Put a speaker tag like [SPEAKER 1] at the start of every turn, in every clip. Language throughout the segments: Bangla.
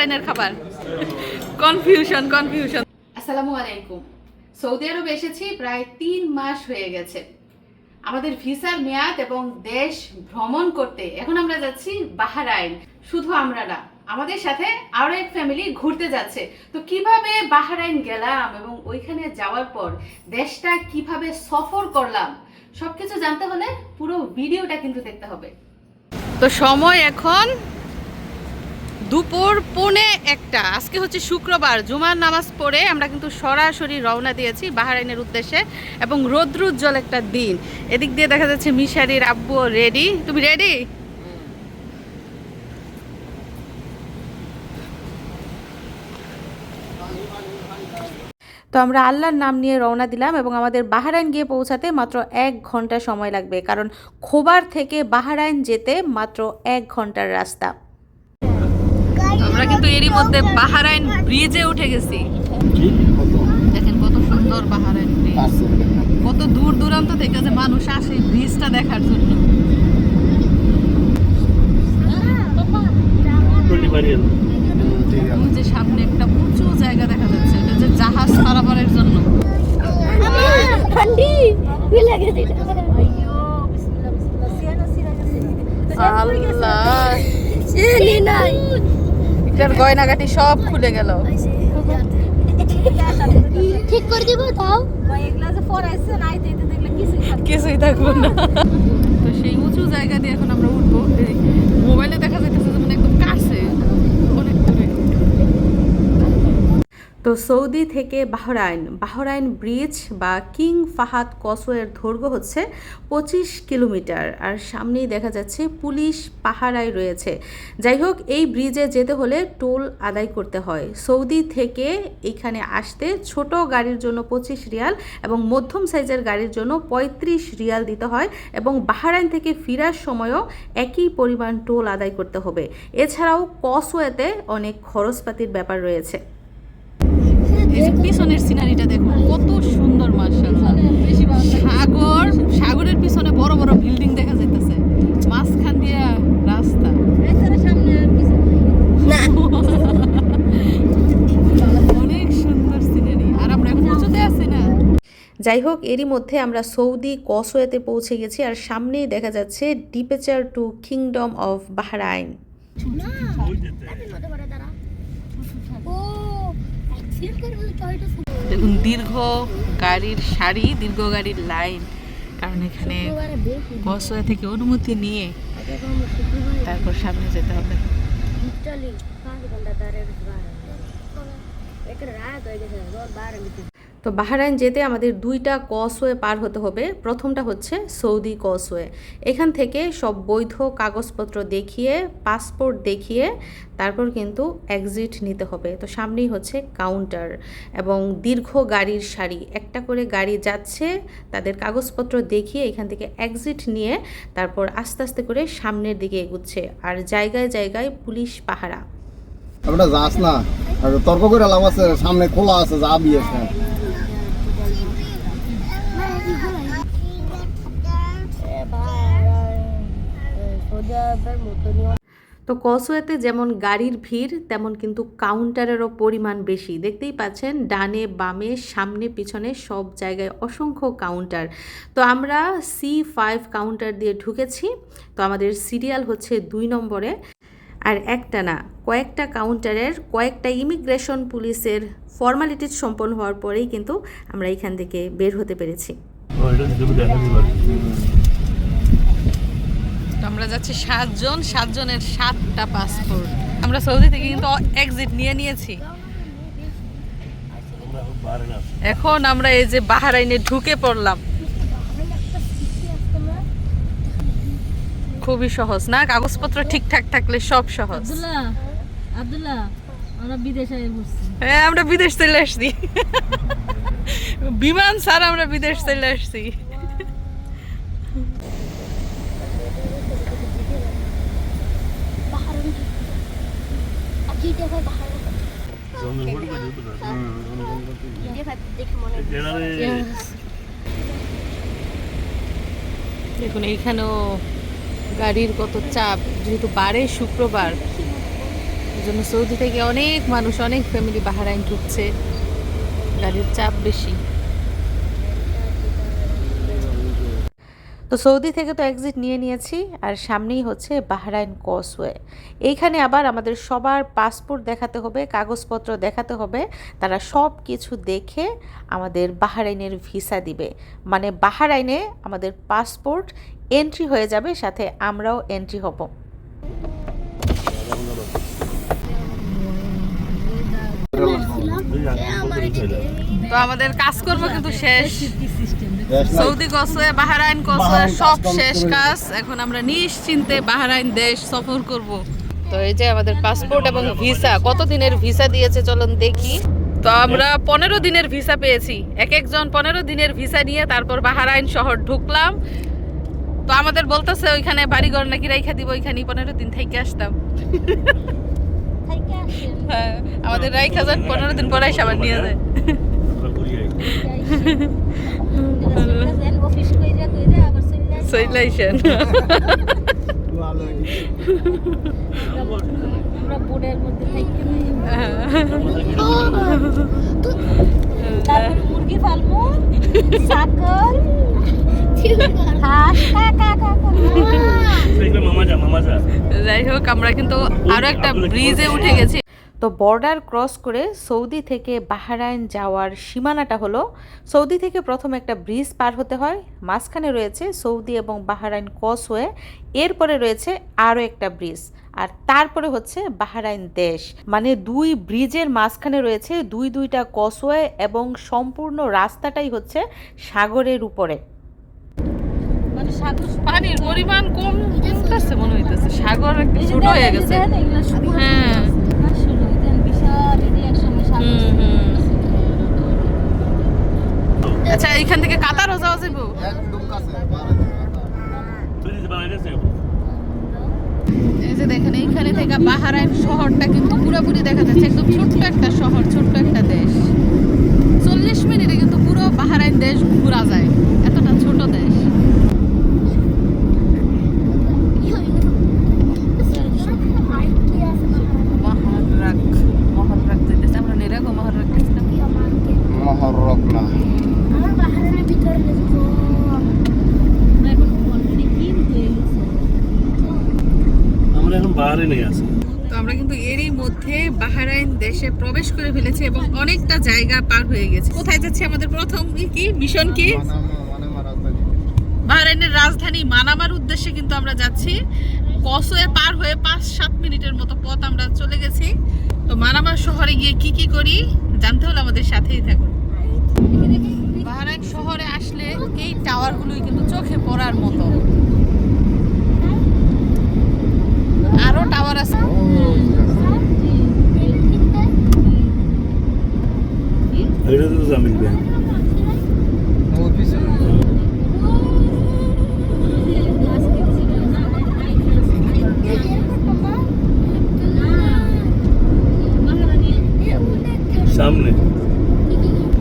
[SPEAKER 1] বাহরাইনের খাবার। কনফিউশন কনফিউশন আসসালামু আলাইকুম। সৌদি আরবে এসেছি প্রায় তিন মাস হয়ে গেছে। আমাদের ভিসার মেয়াদ এবং দেশ ভ্রমণ করতে এখন আমরা যাচ্ছি বাহারাইন। শুধু আমরা না আমাদের সাথে আরও এক ফ্যামিলি ঘুরতে যাচ্ছে। তো কীভাবে বাহারাইন গেলাম এবং ওইখানে যাওয়ার পর দেশটা কীভাবে সফর করলাম সবকিছু জানতে হলে পুরো ভিডিওটা কিন্তু দেখতে হবে। তো সময় এখন দুপুর পৌনে একটা। আজকে হচ্ছে শুক্রবার, জুমার নামাজ পড়ে আমরা কিন্তু সরাসরি রওনা দিয়েছি বাহারাইনের উদ্দেশ্যে এবং রৌদ্রোজ্জ্বল একটা দিন। এদিক দিয়ে দেখা যাচ্ছে মিশারির আব্বু রেডি তুমি রেডি তো আমরা আল্লাহর নাম নিয়ে রওনা দিলাম এবং আমাদের বাহারাইন গিয়ে পৌঁছাতে মাত্র এক ঘণ্টা সময় লাগবে, কারণ খোবার থেকে বাহারাইন যেতে মাত্র এক ঘণ্টার রাস্তা। আমরা কিন্তু এরই মধ্যে বাহারাইন ব্রিজে উঠে গেছি। দেখেন কত সুন্দর বাহারাইন ব্রিজ কত দূর দূরান্ত থেকে যে মানুষ আসে ব্রিজটা দেখার জন্য। যে সামনে একটা উঁচু জায়গা দেখা যাচ্ছে এটা যে জাহাজ পারাপারের জন্য।
[SPEAKER 2] ঠান্ডি
[SPEAKER 1] আল্লাহ। এটার গয়নাগাটি সব খুলে গেল।
[SPEAKER 2] ঠিক করে দিব তাও কিছুই থাকব
[SPEAKER 1] না। তো সেই উঁচু জায়গা দিয়ে এখন আমরা উঠবো। মোবাইলে দেখা যাইতেছে যে মানে একদম কাছে অনেক দূরে তো সৌদি থেকে বাহরাইন বাহরাইন ব্রিজ বা কিং ফাহাদ কসওয়ের দৈর্ঘ্য হচ্ছে পঁচিশ কিলোমিটার। আর সামনেই দেখা যাচ্ছে পুলিশ পাহারায় রয়েছে। যাই হোক, এই ব্রিজে যেতে হলে টোল আদায় করতে হয়। সৌদি থেকে এখানে আসতে ছোট গাড়ির জন্য পঁচিশ রিয়াল এবং মধ্যম সাইজের গাড়ির জন্য পঁয়ত্রিশ রিয়াল দিতে হয় এবং বাহরাইন থেকে ফেরার সময়ও একই পরিমাণ টোল আদায় করতে হবে। এছাড়াও কসওয়েতে অনেক খরচপাতির ব্যাপার রয়েছে। এই যে পিছনের সিনারিটা দেখুন কত সুন্দর মার্শাল্লাহ সাগর সাগরের পিছনে বড় বড় বিল্ডিং দেখা যাইতেছে। মাঝখান দিয়ে রাস্তা।
[SPEAKER 2] এছাড়া সামনে আর কিছু না
[SPEAKER 1] অনেক সুন্দর সিনারি। আর আমরা এখন উঁচুতে আছি না। যাই হোক এরই মধ্যে আমরা সৌদি কসওয়েতে পৌঁছে গেছি আর সামনেই দেখা যাচ্ছে departure to Kingdom of Bahrain
[SPEAKER 2] O accident করে বলে টয়টা
[SPEAKER 1] দীর্ঘ গাড়ির সারি, দীর্ঘ গাড়ির লাইন। কারণ এখানে
[SPEAKER 2] শুক্রবারে
[SPEAKER 1] থেকে অনুমতি নিয়ে তারপর সামনে যেতে হবে।
[SPEAKER 2] লিটারালি পাঁচ ঘণ্টা দাঁড়িয়ে রাত হয়ে গেছে রোদ নিতে।
[SPEAKER 1] তো বাহরাইন যেতে আমাদের দুইটা কসওয়ে পার হতে হবে। প্রথমটা হচ্ছে সৌদি কসওয়ে। এখান থেকে সব বৈধ কাগজপত্র দেখিয়ে, পাসপোর্ট দেখিয়ে তারপর কিন্তু এক্সিট নিতে হবে। তো সামনেই হচ্ছে কাউন্টার এবং দীর্ঘ গাড়ির সারি। একটা করে গাড়ি যাচ্ছে, তাদের কাগজপত্র দেখিয়ে এখান থেকে এক্সিট নিয়ে তারপর আস্তে আস্তে করে সামনের দিকে এগুচ্ছে। আর জায়গায় জায়গায় পুলিশ পাহারা।
[SPEAKER 3] যাস না। তর্ক করে লাভ আছে, সামনে খোলা আছে।
[SPEAKER 1] তো কসওয়েতে যেমন গাড়ির ভিড় তেমন কিন্তু কাউন্টারেরও পরিমাণ বেশি। দেখতেই পাচ্ছেন ডানে বামে সামনে পিছনে সব জায়গায় অসংখ্য কাউন্টার। তো আমরা সি ফাইভ কাউন্টার দিয়ে ঢুকেছি। তো আমাদের সিরিয়াল হচ্ছে দুই নম্বরে। আর একটা না কয়েকটা কাউন্টারের কয়েকটা ইমিগ্রেশন পুলিশের ফর্মালিটিস সম্পন্ন হওয়ার পরেই কিন্তু আমরা এখান থেকে বের হতে পেরেছি। আমরা যাচ্ছি সাতজন সাতজনের সাতটা পাসপোর্ট আমরা সৌদি থেকে কিন্তু এক্সিট নিয়ে নিয়েছি। এখন আমরা এই যে বাহারাইনে ঢুকে পড়লাম। খুবই সহজ না? কাগজপত্র ঠিকঠাক থাকলে সব সহজ।
[SPEAKER 2] আব্দুল্লাহ আমরা বিদেশে
[SPEAKER 1] হ্যাঁ আমরা বিদেশ চলে আসছি। বিমান স্যার আমরা বিদেশ চলে আসছি। দেখুন এইখানেও গাড়ির কত চাপ। যেহেতু বারে শুক্রবার
[SPEAKER 4] এই জন্য সৌদি থেকে অনেক মানুষ অনেক ফ্যামিলি বাহারাইন ঢুকছে। গাড়ির চাপ বেশি। তো সৌদি থেকে তো এক্সিট নিয়ে নিয়েছি, আর সামনেই হচ্ছে বাহরাইন কসওয়ে এইখানে আবার আমাদের সবার পাসপোর্ট দেখাতে হবে, কাগজপত্র দেখাতে হবে, তারা সব কিছু দেখে আমাদের বাহরাইনের ভিসা দিবে। মানে বাহরাইনে আমাদের পাসপোর্ট এন্ট্রি হয়ে যাবে, সাথে আমরাও এন্ট্রি হব। তো আমাদের কাজকর্ম কিন্তু শেষ। সৌদি কসোয়ে বাহরাইন কসোয়ে সব শেষ কাজ। এখন আমরা নিশ্চিন্তে বাহারাইন দেশ সফর করব। তো এই যে আমাদের পাসপোর্ট এবং ভিসা কত দিনের ভিসা দিয়েছে চলুন দেখি। তো আমরা পনেরো দিনের ভিসা পেয়েছি। এক একজন পনেরো দিনের ভিসা নিয়ে তারপর বাহারাইন শহর ঢুকলাম। তো আমাদের বলতেছে ওইখানে বাড়িঘর নাকি রাইখা দিব ওইখানে পনেরো দিন থেকে আসতাম। হ্যাঁ আমাদের রাইখা যান পনেরো দিন পরে আবার নিয়ে যায়। সইলাইছেন
[SPEAKER 2] আমরা বোর্ডের মধ্যে থাকি তারপর মুরগি ফালমু ছাগল হাঁস কাকা কাকা
[SPEAKER 4] যাই হোক আমরা কিন্তু আরও একটা ব্রিজে উঠে গেছি। তো বর্ডার ক্রস করে সৌদি থেকে বাহারাইন যাওয়ার সীমানাটা হলো সৌদি থেকে প্রথম একটা ব্রিজ পার হতে হয়। মাঝখানে রয়েছে সৌদি এবং বাহারাইন কসওয়ে এরপরে রয়েছে আরও একটা ব্রিজ আর তারপরে হচ্ছে বাহারাইন দেশ। মানে দুই ব্রিজের মাঝখানে রয়েছে দুই দুইটা কসওয়ে এবং সম্পূর্ণ রাস্তাটাই হচ্ছে সাগরের উপরে।
[SPEAKER 2] মানে
[SPEAKER 4] পানির পরিমাণ কম কমতেছে মনে হইতেছে। সাগর একটু ছোট হয়ে গেছে। হ্যাঁ।
[SPEAKER 2] বিশাল এটি এক সময় সাগর
[SPEAKER 4] হুম, হুম। আচ্ছা এখান থেকে কাতারও যাওয়া যাব এই যে দেখেন এইখানে থেকে বাহারাইন শহরটা কিন্তু পুরোপুরি দেখা যাচ্ছে। একদম ছোট্ট একটা শহর ছোট্ট একটা দেশ। চল্লিশ মিনিটে কিন্তু পুরো বাহারাইন দেশ ঘোরা যায়। এতটা ছোট দেশ মহররাক মহররাক যেতেছে আমরা নিরাগো মহররাক গেছিলাম
[SPEAKER 5] মহরক না
[SPEAKER 2] এখন অলরেডি কিন হয়ে গেছে
[SPEAKER 6] আমরা এখন বাহারে
[SPEAKER 4] তো আমরা কিন্তু এরই মধ্যে বাহারাইন দেশে প্রবেশ করে ফেলেছি এবং অনেকটা জায়গা পার হয়ে গেছে। কোথায় যাচ্ছে আমাদের প্রথম কি? মিশন কি?
[SPEAKER 5] মানে রাজধানী
[SPEAKER 4] মানামার উদ্দেশ্যে কিন্তু আমরা যাচ্ছি। কসোয়ে পার হয়ে পাঁচ সাত মিনিটের মতো পথ আমরা চলে গেছি। তো মানামার শহরে গিয়ে কি কি করি? জানতে হলে আমাদের সাথেই থাকুন। বাহরাইন শহরে আসলে এই টাওয়ারগুলোই কিন্তু চোখে পড়ার মতো। আরও টাওয়ার আছে।
[SPEAKER 6] এটা তো জামিন ব্যাংক
[SPEAKER 5] ওই পিছনে
[SPEAKER 6] সামনে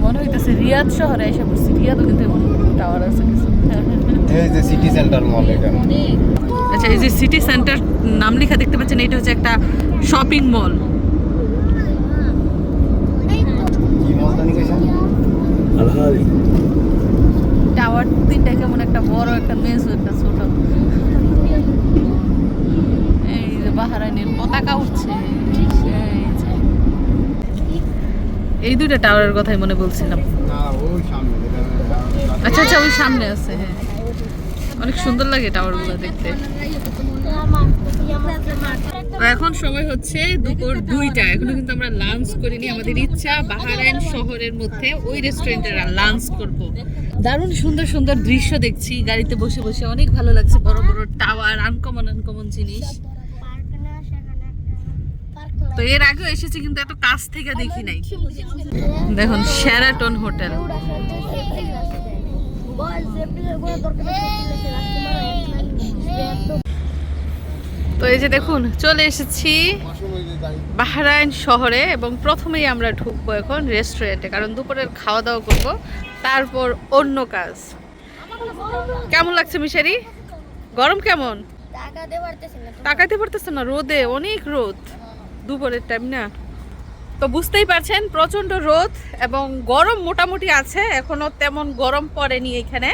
[SPEAKER 4] মনে হইতেছে রিয়াদ শহরে এসে পড়ছি রিয়াদও কিন্তু এমন টাওয়ার আছে কিছু
[SPEAKER 5] এই যে সিটি সেন্টার মল এখানে
[SPEAKER 4] আচ্ছা এই যে সিটি সেন্টার নাম লেখা দেখতে পাচ্ছেন এটা হচ্ছে একটা শপিং মল টাওয়ার তিনটা কেমন একটা বড় একটা মেজু একটা ছোট। এই যে বাহারাইনের পতাকা উঠছে। এই যে। এই দুইটা টাওয়ারের কথাই মনে বলছিলাম।
[SPEAKER 5] না ওই সামনে যেখানে-
[SPEAKER 4] আচ্ছা আচ্ছা ওই সামনে আছে হ্যাঁ। অনেক সুন্দর লাগে টাওয়ারগুলো দেখতে। এখন সময় হচ্ছে দুপুর দুইটা। এখনও কিন্তু আমরা লাঞ্চ করিনি, আমাদের ইচ্ছা বাহারাইন শহরের মধ্যে ওই রেস্টুরেন্টে লাঞ্চ করব। দারুণ সুন্দর সুন্দর দৃশ্য দেখছি, গাড়িতে বসে বসে অনেক ভালো লাগছে, বড় বড় টাওয়ার আনকমন আনকমন জিনিস। তো এর আগেও এসেছি কিন্তু এত কাছ থেকে দেখি নাই। দেখুন শেরাটন হোটেল তো এই যে দেখুন, চলে এসেছি বাহরাইন শহরে এবং প্রথমেই আমরা ঢুকবো এখন রেস্টুরেন্টে কারণ দুপুরের খাওয়া দাওয়া করব। তারপর অন্য কাজ। কেমন লাগছে মিশারি? গরম কেমন?
[SPEAKER 2] টাকা দিয়ে না
[SPEAKER 4] পারতেছে না রোদে, অনেক রোদ। দুপুরের টাইম না। তো বুঝতেই পারছেন প্রচণ্ড রোদ এবং গরম মোটামুটি আছে, এখনও তেমন গরম পড়েনি এখানে।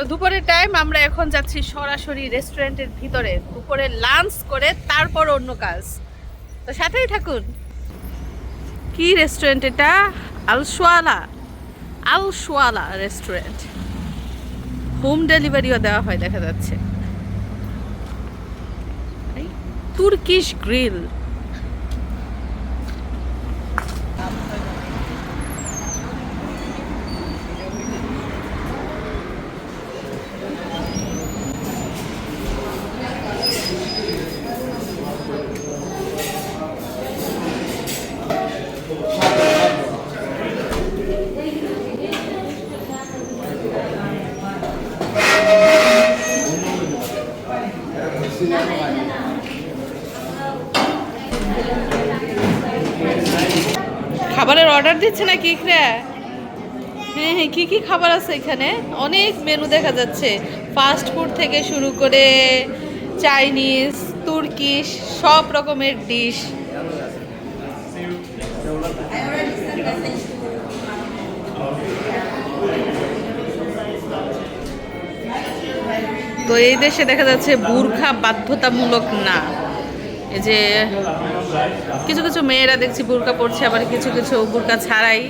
[SPEAKER 4] তো দুপুরের টাইম আমরা এখন যাচ্ছি সরাসরি রেস্টুরেন্টের ভিতরে। দুপুরে লাঞ্চ করে তারপর অন্য কাজ। তো সাথেই থাকুন। কি রেস্টুরেন্ট এটা? আলসোয়ালা। আলসোয়ালা রেস্টুরেন্ট হোম ডেলিভারিও দেওয়া হয়, দেখা যাচ্ছে। তুর্কিশ গ্রিল খাবারের অর্ডার দিচ্ছে না কি হ্যাঁ হ্যাঁ কী কী খাবার আছে এখানে? অনেক মেনু দেখা যাচ্ছে। ফাস্ট ফুড থেকে শুরু করে চাইনিজ তুর্কিশ সব রকমের ডিশ তো এই দেশে দেখা যাচ্ছে, বুর্খা বাধ্যতামূলক না। এই যে কিছু কিছু মেয়েরা দেখছি বুরকা পড়ছে আবার কিছু কিছু বুরকা ছাড়াই।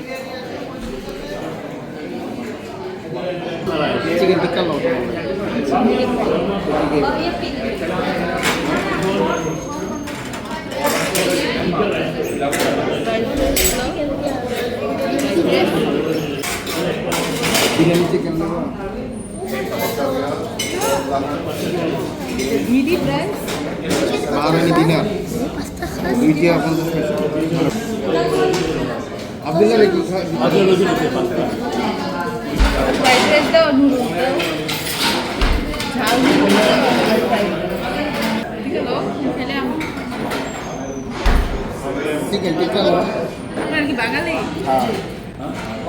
[SPEAKER 5] বিরিয়ানি চিকেন নেব বাহারানি ডিনার। দুইটি আপনাদের আব্দুল্লাহ কি খায়
[SPEAKER 4] ফ্রাইড রাইস দাও নুডলস দাও ঝাল
[SPEAKER 5] চিকেন টিক্কা লো
[SPEAKER 4] আপনার কি বাঙালি?
[SPEAKER 5] হ্যাঁ।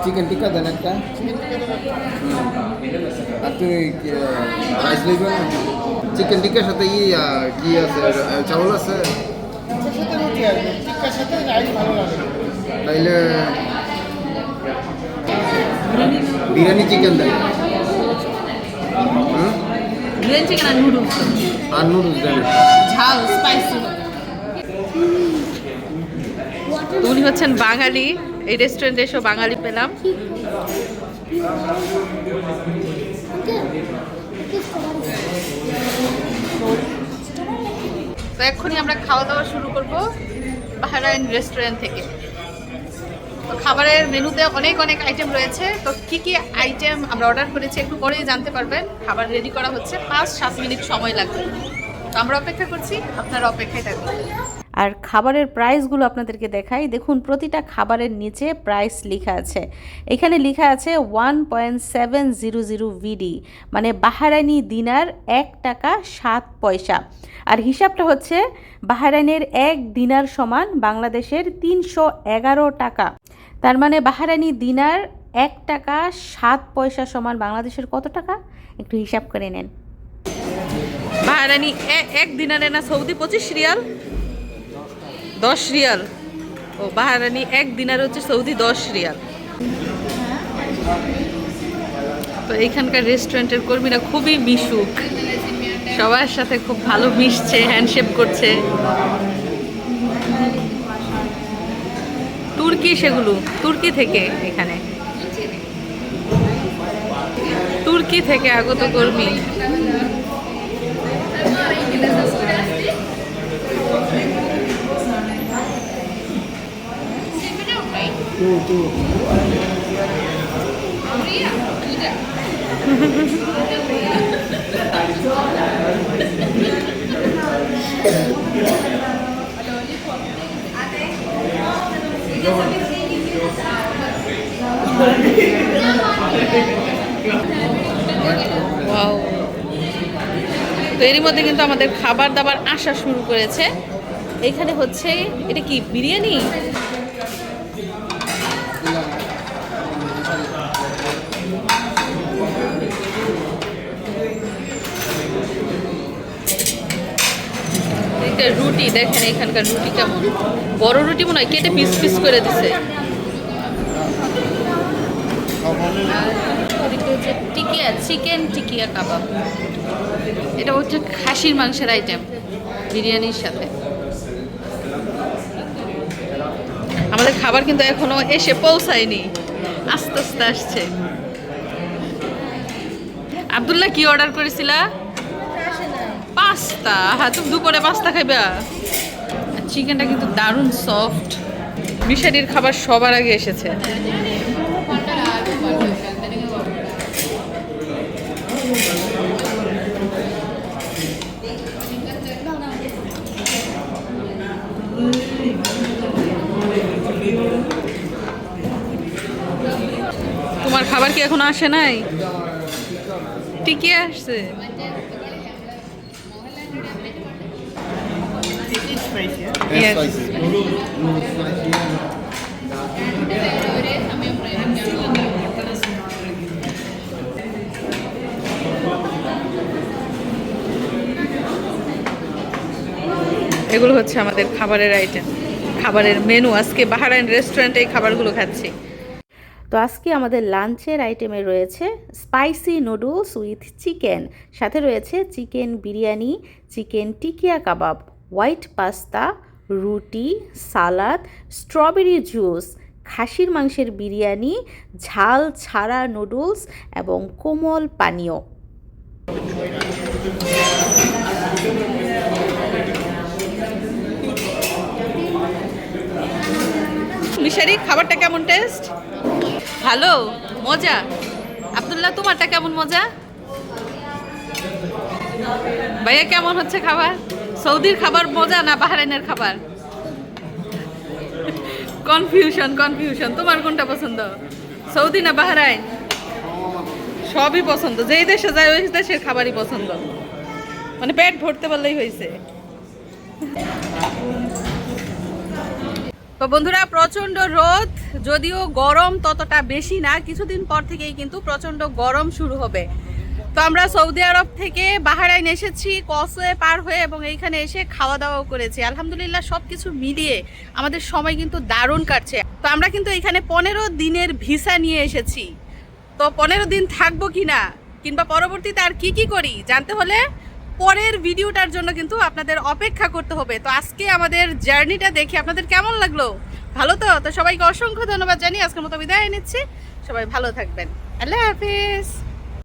[SPEAKER 5] চিকেন টিক্কা দেন একটা। আর তুই রাইস লইবে চিকেন টিক্কার সাথে ই কি আছে? চাউল আছে? তাইলে বিরিয়ানি চিকেন দেন। হুম?
[SPEAKER 4] চিকেন আর নুডলস।
[SPEAKER 5] আর নুডলস দেন।
[SPEAKER 4] ঝাল স্পাইসি উনি হচ্ছেন বাঙালি। এই রেস্টুরেন্টে এসে, বাঙালি পেলাম। তো এক্ষুনি আমরা খাওয়া দাওয়া শুরু করব বাহারাইন রেস্টুরেন্ট থেকে। তো খাবারের মেনুতে অনেক অনেক আইটেম রয়েছে। তো কি কি আইটেম আমরা অর্ডার করেছি একটু পরেই জানতে পারবেন। খাবার রেডি করা হচ্ছে, পাঁচ সাত মিনিট সময় লাগবে। তো আমরা অপেক্ষা করছি, আপনারা অপেক্ষায় থাকুন। আর খাবারের প্রাইসগুলো আপনাদেরকে দেখাই। দেখুন, প্রতিটা খাবারের নিচে প্রাইস লেখা আছে। এখানে লেখা আছে one point seven zero zero ভিডি মানে বাহারানি দিনার এক টাকা সাত পয়সা। আর হিসাবটা হচ্ছে বাহারাইনের এক দিনার সমান বাংলাদেশের তিনশো এগারো টাকা। তার মানে বাহারানি দিনার এক টাকা সাত পয়সা সমান বাংলাদেশের কত টাকা? একটু হিসাব করে নেন। বাহারানি এক দিনারে না সৌদি পঁচিশ রিয়াল? দশ রিয়াল। ও, বাহারানি এক দিনার হচ্ছে সৌদি দশ রিয়াল। তো এইখানকার রেস্টুরেন্টের কর্মীরা খুবই মিশুক। সবার সাথে খুব ভালো মিশছে হ্যান্ডশেপ করছে। তুর্কি সেগুলো, তুর্কি থেকে এখানে। তুর্কি থেকে আগত কর্মী। তো এরই মধ্যে কিন্তু আমাদের খাবার দাবার আসা শুরু করেছে। এখানে হচ্ছে, এটা কি, বিরিয়ানি? রুটি, দেখেন এখানকার রুটি কেমন। বড় রুটি মনে হয় কেটে পিস পিস করে দিছে। টিকিয়া, চিকেন টিকিয়া কাবাব। এটা হচ্ছে খাসির মাংসের আইটেম বিরিয়ানির সাথে। আমাদের খাবার কিন্তু এখনও এসে পৌঁছায়নি। আস্তে আস্তে আসছে। আব্দুল্লাহ, কি অর্ডার করেছিলা? পাস্তা। হ্যাঁ তুমি দুপুরে পাস্তা খাইবা? চিকেনটা কিন্তু দারুণ সফট মিশারির খাবার সবার আগে এসেছে। তোমার খাবার কি এখনও আসে নাই? টিকে আসছে? Yes. এগুলো হচ্ছে আমাদের খাবারের আইটেম খাবারের মেনু আজকে বাহারাইন রেস্টুরেন্টে খাবারগুলো খাচ্ছি। তো আজকে আমাদের লাঞ্চের আইটেমে রয়েছে স্পাইসি নুডলস উইথ চিকেন সাথে রয়েছে চিকেন বিরিয়ানি চিকেন টিকিয়া কাবাব হোয়াইট পাস্তা রুটি, সালাদ, স্ট্রবেরি জুস, খাসির মাংসের বিরিয়ানি, ঝাল, ছাড়া নুডলস এবং কোমল পানীয়। মিশারি খাবারটা কেমন টেস্ট? ভালো, মজা? আব্দুল্লাহ, তোমারটা কেমন মজা? ভাইয়া, কেমন হচ্ছে খাবার? সৌদির খাবার মজা না বাহারাইনের খাবার? কনফিউশন কনফিউশন তোমার কোনটা পছন্দ? সৌদি না বাহারাইন? সবই পছন্দ। যেই দেশে যায়, ওই দেশের খাবারই পছন্দ। মানে পেট ভরতে পারলেই হয়েছে। তো বন্ধুরা প্রচণ্ড রোদ, যদিও গরম ততটা বেশি না, কিছুদিন পর থেকেই কিন্তু প্রচণ্ড গরম শুরু হবে। তো আমরা সৌদি আরব থেকে বাহারাইন এসেছি কসওয়ে পার হয়ে এবং এইখানে এসে খাওয়া দাওয়াও করেছি। আলহামদুলিল্লাহ সব কিছু মিলিয়ে আমাদের সময় কিন্তু দারুণ কাটছে। তো আমরা কিন্তু এখানে পনেরো দিনের ভিসা নিয়ে এসেছি। তো পনেরো দিন থাকব কি না কিংবা পরবর্তীতে আর কি কি করি, জানতে হলে পরের ভিডিওটার জন্য কিন্তু আপনাদের অপেক্ষা করতে হবে। তো আজকে আমাদের জার্নিটা দেখে আপনাদের কেমন লাগল? ভালো তো? তো সবাইকে অসংখ্য ধন্যবাদ জানিয়ে আজকের মতো বিদায় নিচ্ছি। সবাই ভালো থাকবেন। আল্লাহ হাফিজ।